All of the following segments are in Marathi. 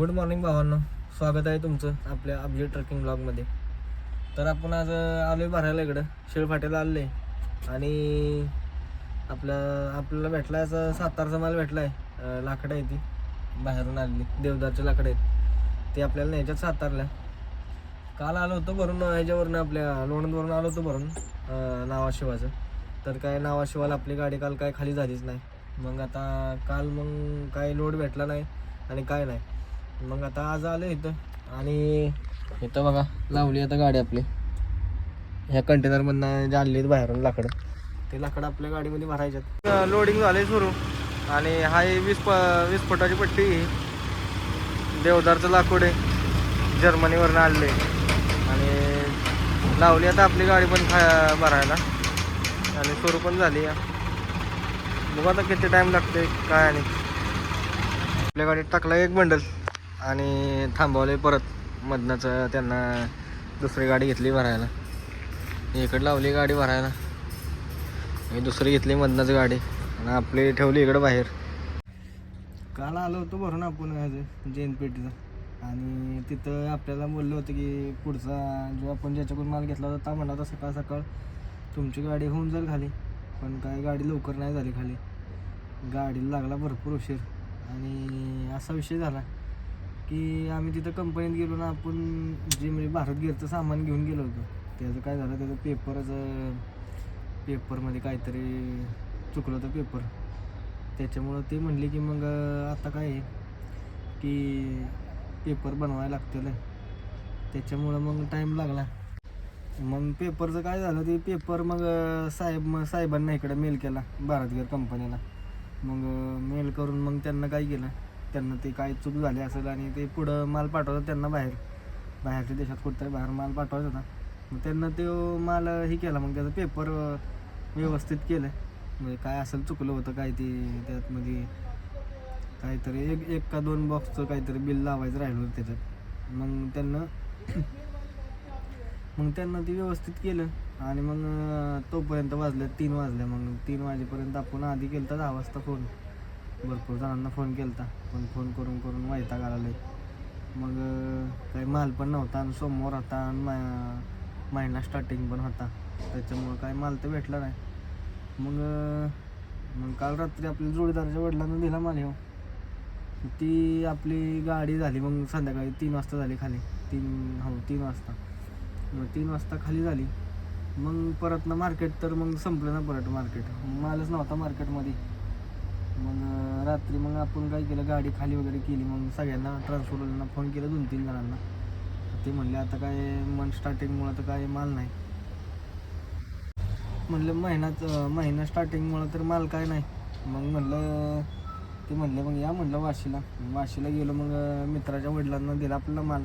गुड मॉर्निंग भावांनो. स्वागत आहे तुमचं आपल्या अभिजित ट्रकिंग ब्लॉगमध्ये तर आपण आज आलो आहे भरायला इकडं. शेळफाट्याला आले आणि आपलं आपल्याला भेटला असं सातारचा माल भेटला आहे लाकडं आहे ती. बाहेरून आलेली देवदारचे लाकडं आहेत. ते आपल्याला न्यायच्यात सातारला. काल आलो होतो भरून ह्याच्यावरून आपल्या लोणंदवरून आलो होतो भरून नावाशिवाचं. तर काय नावाशिवाला आपली गाडी काल काय खाली झालीच नाही. मग आता काल मग काय लोड भेटला नाही आणि काय नाही. मग आता आज आलो इथं. आणि इथं बघा लावली आता गाडी आपली. ह्या कंटेनरमधनं जे आणली बाहेरून लाकडं ते लाकडं आपल्या गाडीमध्ये भरायच्यात. लोडिंग झाले सुरू. आणि हा वीस प वीस फुटाची पट्टी ही. देवदारचं लाकूड आहे. जर्मनीवरनं आणले आणि लावली आता आपली गाडी पण खा भरायला. आणि सुरू पण झाली या बघू आता किती टाईम लागते काय आणि. आपल्या गाडीत टाकला एक बंडल आणि थांबवले परत. मधनंच त्यांना दुसरी गाडी घेतली भरायला. इकडं लावली गाडी भरायला. मी दुसरी घेतली मधनंच गाडी. आणि आपली ठेवली इकडं बाहेर. काल आलो होतो भरून आपण जैन पेटीचं आणि तिथं आपल्याला बोललं होतं की पुढचा जो आपण ज्याच्याकडून माल घेतला होता ता म्हणला होता सकाळ सकाळ तुमची गाडी होऊन जाईल खाली. पण काय गाडी लवकर नाही झाली खाली. गाडीला लागला भरपूर उशीर. आणि असा विषय झाला. की आम्ही तिथं कंपनीत गेलो ना आपण जे म्हणजे भारत गिरचं सामान घेऊन गेलो होतो. त्याचं काय झालं त्याचं पेपरचं पेपरमध्ये काहीतरी चुकलं होतं पेपर. त्याच्यामुळं ते म्हणले की मग आता काय आहे? की पेपर बनवायला लागतील. त्याच्यामुळं मग टाईम लागला. मग पेपरचं काय झालं ते पेपर मग साहेब मग साहेबांना इकडं मेल केला भारत गेअर कंपनीला मग मेल करून मग त्यांना काय केलं? त्यांना ते काय चूक झाली असेल आणि ते पुढं माल पाठवतात त्यांना बाहेर. बाहेरच्या देशात कुठंतरी बाहेर माल पाठवायचा होता. मग त्यांना ते माल हे केला मग त्याचं पेपर व्यवस्थित केलं म्हणजे काय असेल चुकलं होतं काय ते त्यात म्हणजे काहीतरी एक एक का दोन बॉक्सचं काहीतरी बिल लावायचं राहिलं होतं त्याच्यात. मग त्यांना मग त्यांना ते व्यवस्थित केलं. आणि मग तोपर्यंत वाजल्या तीन वाजल्या मग तीन वाजेपर्यंत आपण आधी केलं तर दहा वाजता फोन भरपूर जणांना फोन केलता. पण फोन करून करून वायता आला मग काही माल पण नव्हता आणि सोमवार होता आणि मा- महिना स्टार्टिंग पण होता. त्याच्यामुळं काय माल तर भेटला नाही. मग मग काल रात्री आपल्या जोडीदाराच्या वडिलांना दिला माल हो ती आपली गाडी झाली मग संध्याकाळी तीन वाजता झाली खाली. तीन हो तीन वाजता. मग तीन वाजता खाली झाली. मग परत ना मार्केट तर मग संपलं ना परत मार्केट मालच नव्हता मार्केटमध्ये मग रात्री मग आपण काय केलं गाडी खाली वगैरे केली मग सगळ्यांना ट्रान्सपोर्टरला फोन केला दोन तीन जणांना. ते म्हणले आता काय मन स्टार्टिंगमुळं तर काय माल नाही. म्हणलं महिन्यात महिना स्टार्टिंगमुळं तर माल काय नाही. मग म्हणलं ते म्हणले मग या म्हणलं वाशीला. वाशीला गेलो मग मित्राच्या वडिलांना दिला आपला माल.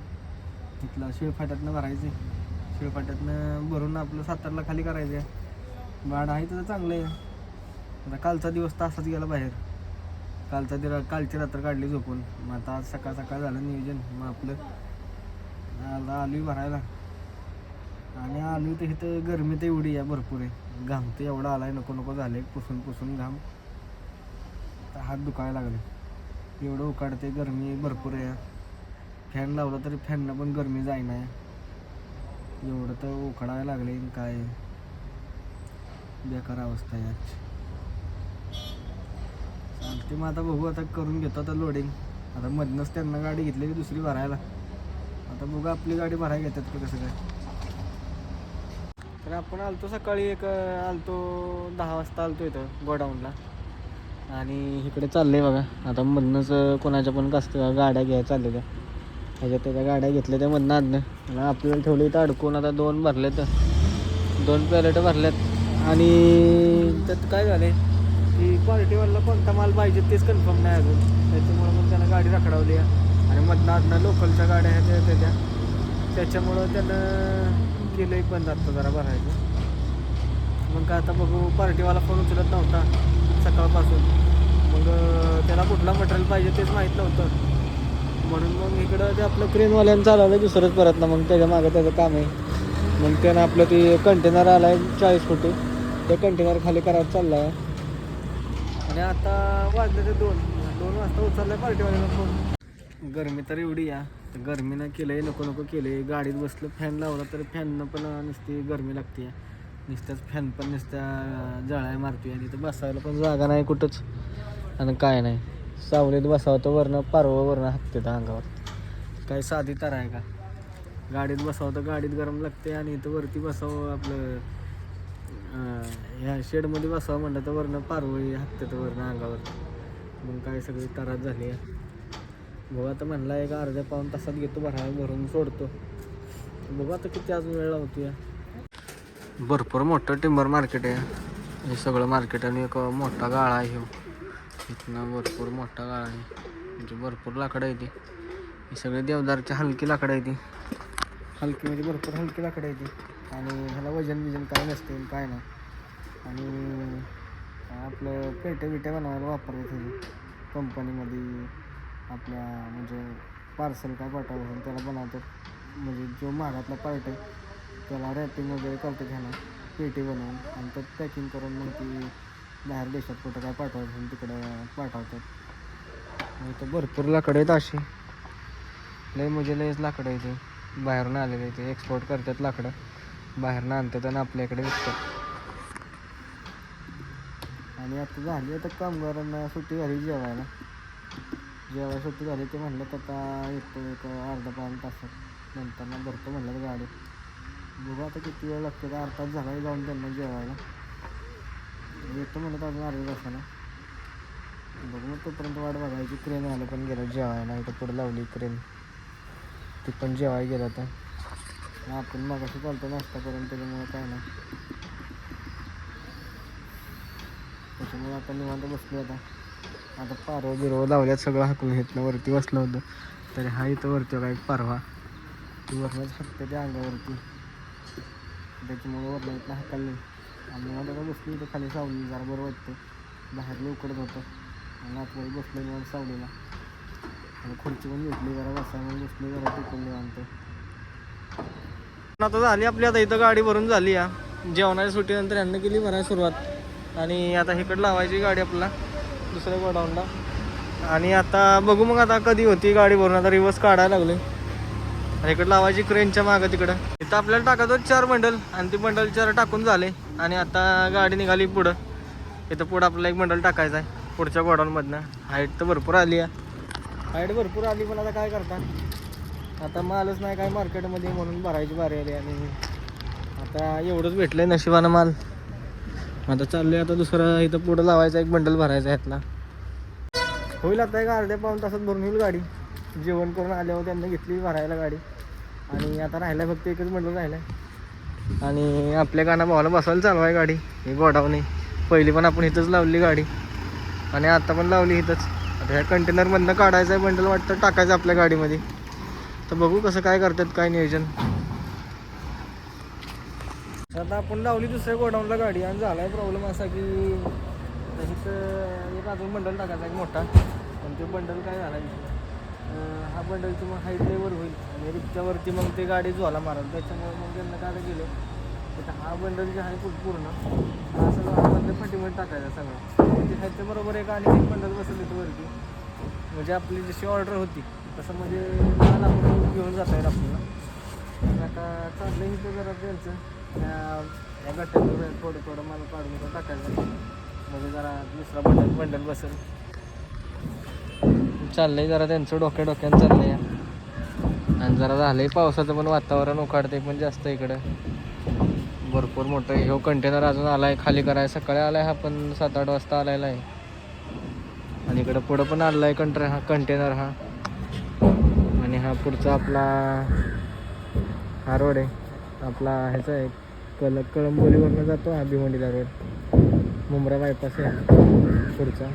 तिथलं शिळफाट्यातनं भरायचे. शिळफाट्यातनं भरून आपलं सातारला खाली करायचं आहे. भाडं आहे तर चांगलं आहे. आता कालचा दिवस तासाच गेला बाहेर. कालचा दिरा कालची रात्र काढली झोपून. मग आता आज सकाळ सकाळ झालं नियोजन. मग आपलं आता आलू भरायला. आणि आलू तर इथं गरमी तर एवढी आहे भरपूर आहे. घाम तर एवढा आहे नको नको झाले पुसून पुसून घाम. तर हात दुखायला लागले. एवढं उकाडते गरमी भरपूर आहे. फॅन लावला तरी फॅननं पण गरमी जाईना. एवढं तर उकडायला लागले काय? बेकार अवस्था आहे आजची. ते मग आता बघू आता करून घेतो आता लोडिंग आता मधनंच त्यांना गाडी घेतलेली दुसरी भरायला. आता बघू आपली गाडी भरायला घेतात की कसं काय. तर आपण आलतो सकाळी एक आलतो दहा वाजता आलतो इथं गोडाऊनला. आणि इकडे चाललंय बघा. आता मधनंच कोणाच्या पण कास्त गाड्या घ्यायला चाललेल्या. ह्याच्यात त्याच्या गाड्या घेतल्या त्या मधनं आणलं आपल्याला ठेवलं इथं अडकून. आता दोन भरलेत. दोन पॅलेट भरल्यात आणि त्यात काय झाले की क्वालिटीवाला कोणता माल पाहिजे तेच कन्फर्म नाही अजून. त्याच्यामुळं मग त्यांना गाडी रखडवली आहे. आणि मधनं लोकलच्या गाड्या आहेत त्या त्याच्या त्याच्यामुळं त्यानं केलं एक बंद आता जरा भरायचं. मग काय आता बघू पार्टीवाला फोन उचलत नव्हता सकाळपासून. मग त्याला कुठला मटेरियल पाहिजे तेच माहीत नव्हतं. म्हणून मग इकडं ते आपलं क्रेनवाल्यानं चालवलं दुसरंच परत. ना मग त्याच्या मागं त्याचं काम आहे. मग त्यानं आपलं ते कंटेनर आला आहे चाळीस फुटी. ते कंटेनर खाली करायला चाललं आहे आणि आता वाजले ते दोन. दोन वाजता उचललाय पार्टीवाल्याला फोन. गरमी तर एवढी या. तर गरमीनं केलंय नको नको केलंय. गाडीत बसलं फॅन लावला तर फॅननं पण नुसती गरमी लागते नुसत्याच फॅन पण नुसत्या जळाय मारतोय. आणि तिथं बसायला पण जागा नाही कुठंच. आणि काय नाही. सावलीत बसावं तर वरणं पारवं वरणं हाकते अंगावर. काय साधी तर आहे का? गाडीत बसावं तर गाडीत गरम लागते आणि इथं वरती बसावं आपलं ह्या शेडमध्ये बसावं म्हणलं तर वरनं पारवळी हत्त्यात तर वरनं अंगावर. मग काय सगळी तरात झाली. आहे बघू आता म्हणला एक अर्ध्या पाऊन तासात घेतो भरा भरून सोडतो. बघू आता किती अजून वेळ लावतो या भरपूर मोठं टिंबर मार्केट आहे. हे सगळं मार्केट आणि एक मोठा गाळा आहे. इथनं भरपूर मोठा गाळा आहे. म्हणजे भरपूर लाकडं आहे ती. ही सगळे देवदारची हलकी लाकडं आहे ती. हलकी म्हणजे भरपूर हलकी लाकडं आहे ती. आणि ह्याला वजन बिजन काय नसते काय नाही. आणि आपलं पेटे बिटे बनवायला वापरतात त्याची कंपनीमध्ये आपल्या म्हणजे पार्सल काय पाठवायचं असेल त्याला बनवतात. म्हणजे जो महागातला पार्ट आहे त्याला रॅपिंग वगैरे करतात ह्याला. पेटी बनवून आणि त्यात पॅकिंग करून मग ती बाहेर देशात कुठं काय पाठवायचं तिकडं पाठवतात. मग इथं भरपूर लाकडं आहेत अशी. लय म्हणजे लयच लाकडं आहे ते बाहेरून आलेले ते एक्सपोर्ट करतात लाकडं. बाहेरनं आणतात आणि आपल्याकडे विकतात. आणि आता झाली आता कामगारांना सुट्टी झाली जेवायला. जेवायला सुट्टी झाली ते म्हणलं तर आता येतो एक अर्धा पाऊण तासात नंतर ना भरतो म्हणलं गाडी. बघू आता किती वेळ लागतो तर अर्धा तास झाला जाऊन त्यांना जेवायला. येतो म्हणत अजून अर्ध्या तासाला बघू मग तोपर्यंत वाट बघायची. क्रेन आलं पण गेलं जेवायला. इथं पुढे लावली क्रेन. ती पण जेवाय गेलं तर आपण मग असं चालतो नाश्ता करून त्याच्यामुळं काय नाही. त्याच्यामुळे आता निवांत बसलो आता. आता पारवा बिरव लावल्यात सगळं हाकून घेतलं वरती बसलं होतं. तरी हा इथं वरती काय एक पारवा. ती वरणच हाकते त्या अंगावरती. त्याच्यामुळे वरनं इथलं हाकाल नाही आणि निवांत का बसली इथं खाली सावली जरा बरं वाटतं बाहेर उकडत होतं. आणि आतमध्ये बसलो निवांत सावलीला. आणि खुर्ची पण घेतली जरा बसायला बसली जरा टिकून निवांत. आता झाली आपली आता इथं गाडी भरून झाली या. जेवणाच्या सुट्टीनंतर यांना केली भरायला सुरुवात. आणि आता इकडं लावायची गाडी आपला दुसऱ्या गोडाऊनला. आणि आता बघू मग आता कधी होती गाडी भरून आता रिवर्स काढायला लागले आणि इकडं लावायची क्रेनच्या मागं तिकडं. इथं आपल्याला टाकायचं चार बंडल आणि ती बंडल चार टाकून झाले. आणि आता गाडी निघाली पुढं. इथं पुढं आपल्याला एक बंडल टाकायचं आहे पुढच्या गोडाऊनमधनं. हाईट तर भरपूर आली आहे हाईट भरपूर आली पण आता काय करता? आता मालच नाही काय मार्केटमध्ये म्हणून भरायची भारी आली आणि आता एवढंच भेटलंय नशिबानं माल. आता चाललोय आता दुसरं इथं पुढं लावायचा एक बंडल भरायचा आहे होईल आता एक अर्ध्या पाऊन तासात भरून होईल गाडी. जेवण करून आल्यावर त्यांना घेतली भरायला गाडी. आणि आता राहिलाय फक्त एकच बंडल राहिलाय. आणि आपल्या गाणं भावाला बसवायला चालू आहे गाडी ही गोडावणी पहिली पण आपण इथंच लावली गाडी. आणि आता पण लावली इथंच. आता ह्या कंटेनरमधनं काढायचं आहे बंडल वाटतं टाकायचं आपल्या गाडीमध्ये. तर बघू कसं काय करतात काय नियोजन आता आपण लावली दुसऱ्या गोडाऊनला गाडी आणि झालाय प्रॉब्लेम असा की इथं एक अजून बंडल टाकायचा एक मोठा. पण ते बंडल काय झाला हा बंडल मग हाईट लेवर होईल. आणि रिक्षावरती मग ते गाडी झोला मारल. त्याच्यामुळे मग त्यांना काय गेलं. तर हा बंडल जे आहे पूर्ण हा सगळं हा बंडल फाटीमध्ये टाकायचा सगळं. म्हणजे ते ह्याच्याबरोबर एक आणि एक बंडल बसवली इथं वरती. म्हणजे आपली जशी ऑर्डर होती. तसं म्हणजे मला घेऊन जाता येईल आपल्याला. आता चाललं इथं जरा त्यांचं. त्या या गट्ट्यावर थोडं थोडं मला काढून टाकायचं म्हणजे जरा दुसरा बंडल बंडल बसेल. चाललंय जरा त्यांचं डोक्या डोक्यानं चाललंय. आणि जरा झालंय पावसाचं पण वातावरण उकाडते पण जास्त इकडं. भरपूर मोठं ह्यो हो, कंटेनर अजून आला आहे खाली कराय सकाळी आला आहे हा पण सात आठ वाजता आलेला आहे. आणि इकडं पुढं पण आलाय कंटर हा कंटेनर हा. हा पुढचा आपला हा रोड आहे. आपला ह्याचा आहे. कल कळंबोलीवरनं जातो हा भिवंडीला रोड. मुंब्रा बायपास आहे. पुढचा.